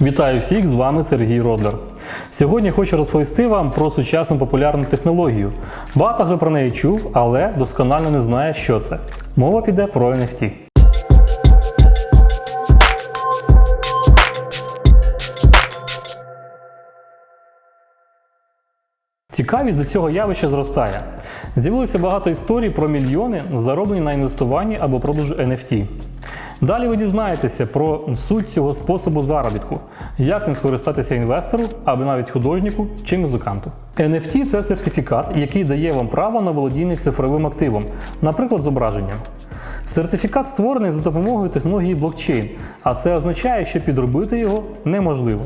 Вітаю всіх, з вами Сергій Родлер. Сьогодні хочу розповісти вам про сучасну популярну технологію. Багато хто про неї чув, але досконально не знає, що це. Мова піде про NFT. Цікавість до цього явища зростає. З'явилося багато історій про мільйони, зароблені на інвестуванні або продажу NFT. Далі ви дізнаєтеся про суть цього способу заробітку, як ним скористатися інвестору або навіть художнику чи музиканту. NFT – це сертифікат, який дає вам право на володіння цифровим активом, наприклад, зображенням. Сертифікат створений за допомогою технології блокчейн, а це означає, що підробити його неможливо.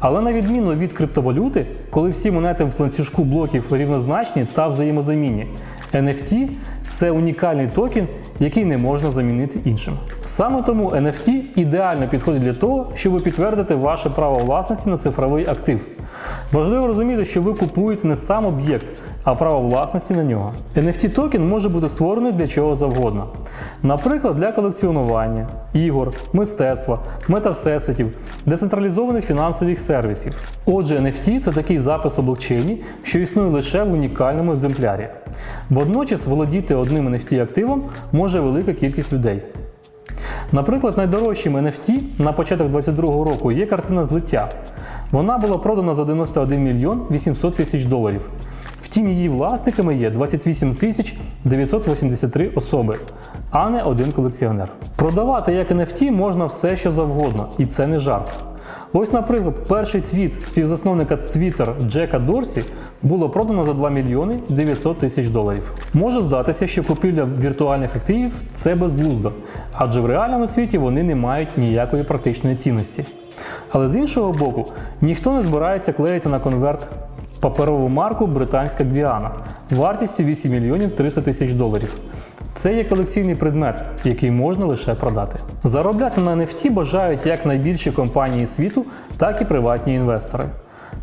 Але на відміну від криптовалюти, коли всі монети в ланцюжку блоків рівнозначні та взаємозамінні, NFT це унікальний токен, який не можна замінити іншим. Саме тому NFT ідеально підходить для того, щоб підтвердити ваше право власності на цифровий актив. Важливо розуміти, що ви купуєте не сам об'єкт, а право власності на нього. NFT токен може бути створений для чого завгодно. Наприклад, для колекціонування, ігор, мистецтва, метавсесвітів, децентралізованих фінансових сервісів. Отже, NFT це такий запис у блокчейні, що існує лише в унікальному екземплярі. Водночас володіти одним NFT активом може велика кількість людей. Наприклад, найдорожчим NFT на початок 2022 року є картина злиття. Вона була продана за 91 мільйон 800 тисяч доларів. Втім, її власниками є 28 тисяч 983 особи, а не один колекціонер. Продавати як NFT можна все, що завгодно, і це не жарт. Ось, наприклад, перший твіт співзасновника Twitter Джека Дорсі було продано за 2 мільйони 900 тисяч доларів. Може здатися, що купівля віртуальних активів це безглуздо, адже в реальному світі вони не мають ніякої практичної цінності. Але з іншого боку, ніхто не збирається клеїти на конверт паперову марку Британська Гвіана вартістю 8 мільйонів 300 тисяч доларів. Це є колекційний предмет, який можна лише продати. Заробляти на NFT бажають як найбільші компанії світу, так і приватні інвестори.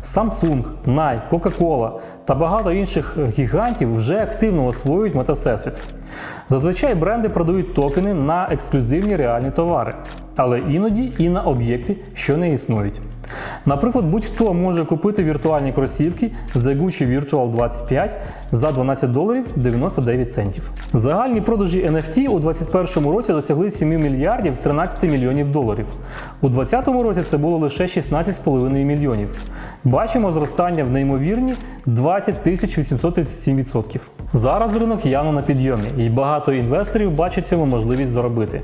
Samsung, Nike, Coca-Cola та багато інших гігантів вже активно освоюють метавсесвіт. Зазвичай бренди продають токени на ексклюзивні реальні товари, але іноді і на об'єкти, що не існують. Наприклад, будь-хто може купити віртуальні кросівки The Gucci Virtual 25 за 12 доларів 99 центів. Загальні продажі NFT у 2021 році досягли 7 мільярдів 13 мільйонів доларів. У 2020 році це було лише 16,5 мільйонів. Бачимо зростання в неймовірні 20 837%. Зараз ринок явно на підйомі, і багато інвесторів бачать цьому можливість заробити.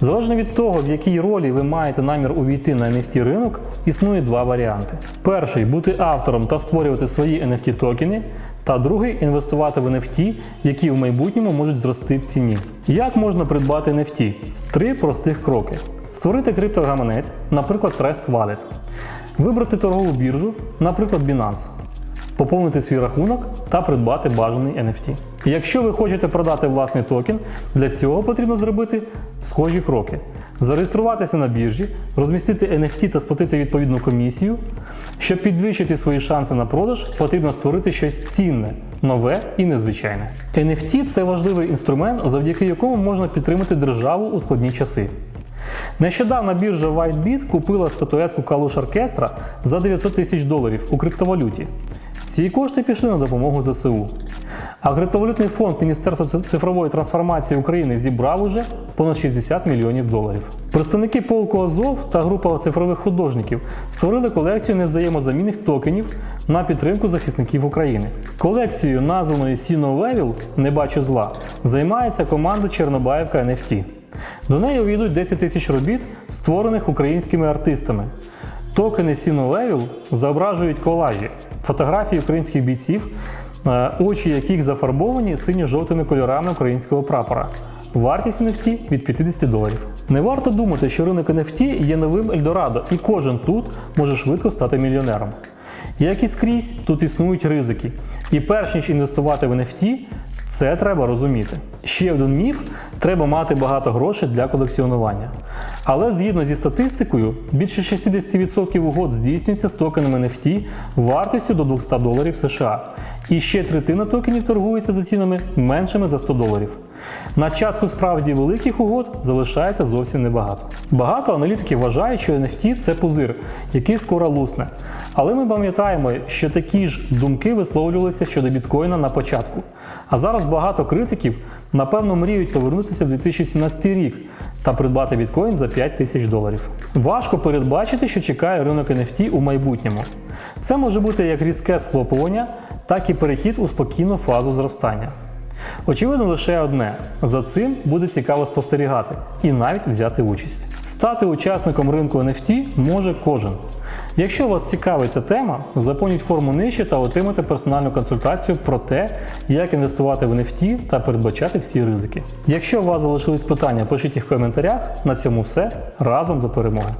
Залежно від того, в якій ролі ви маєте намір увійти на NFT ринок, існує два варіанти: перший бути автором та створювати свої NFT токени, та другий інвестувати в NFT, які в майбутньому можуть зрости в ціні. Як можна придбати NFT? Три простих кроки: створити криптогаманець, наприклад, Trust Wallet, вибрати торгову біржу, наприклад, Binance. Поповнити свій рахунок та придбати бажаний NFT. Якщо ви хочете продати власний токен, для цього потрібно зробити схожі кроки: зареєструватися на біржі, розмістити NFT та сплатити відповідну комісію. Щоб підвищити свої шанси на продаж, потрібно створити щось цінне, нове і незвичайне. NFT це важливий інструмент, завдяки якому можна підтримати державу у складні часи. Нещодавно біржа WhiteBit купила статуетку Калуш Оркестра за 900 тисяч доларів у криптовалюті. Ці кошти пішли на допомогу ЗСУ. А криптовалютний фонд Міністерства цифрової трансформації України зібрав уже понад 60 мільйонів доларів. Представники полку Азов та група цифрових художників створили колекцію невзаємозамінних токенів на підтримку захисників України. Колекцією, названою Sino Level Не бачу зла, займається команда Чорнобаївка NFT. До неї увійдуть 10 тисяч робіт, створених українськими артистами. Токени Sino Level зображують колажі, фотографії українських бійців, е, очі яких зафарбовані синьо-жовтими кольорами українського прапора. Вартість NFT від 50 доларів. Не варто думати, що ринок NFT є новим Ельдорадо, і кожен тут може швидко стати мільйонером. Як і скрізь, тут існують ризики. І перш ніж інвестувати в NFT, це треба розуміти. Ще один міф: треба мати багато грошей для колекціонування. Але згідно зі статистикою, більше 60% угод здійснюється з токенами NFT вартістю до 200 доларів США. І ще третина токенів торгується за цінами меншими за 100 доларів. На частку справді великих угод залишається зовсім небагато. Багато аналітиків вважають, що NFT – це пузир, який скоро лусне. Але ми пам'ятаємо, що такі ж думки висловлювалися щодо біткоїна на початку. А зараз багато критиків напевно мріють повернутися в 2017 рік та придбати біткоін за 5 тисяч доларів. Важко передбачити, що чекає ринок NFT у майбутньому. Це може бути як різке схлопування, так і перехід у спокійну фазу зростання. Очевидно, лише одне: за цим буде цікаво спостерігати і навіть взяти участь. Стати учасником ринку NFT може кожен. Якщо вас цікавить ця тема, заповніть форму нижче та отримайте персональну консультацію про те, як інвестувати в NFT та передбачати всі ризики. Якщо у вас залишились питання, пишіть їх в коментарях. На цьому все разом до перемоги.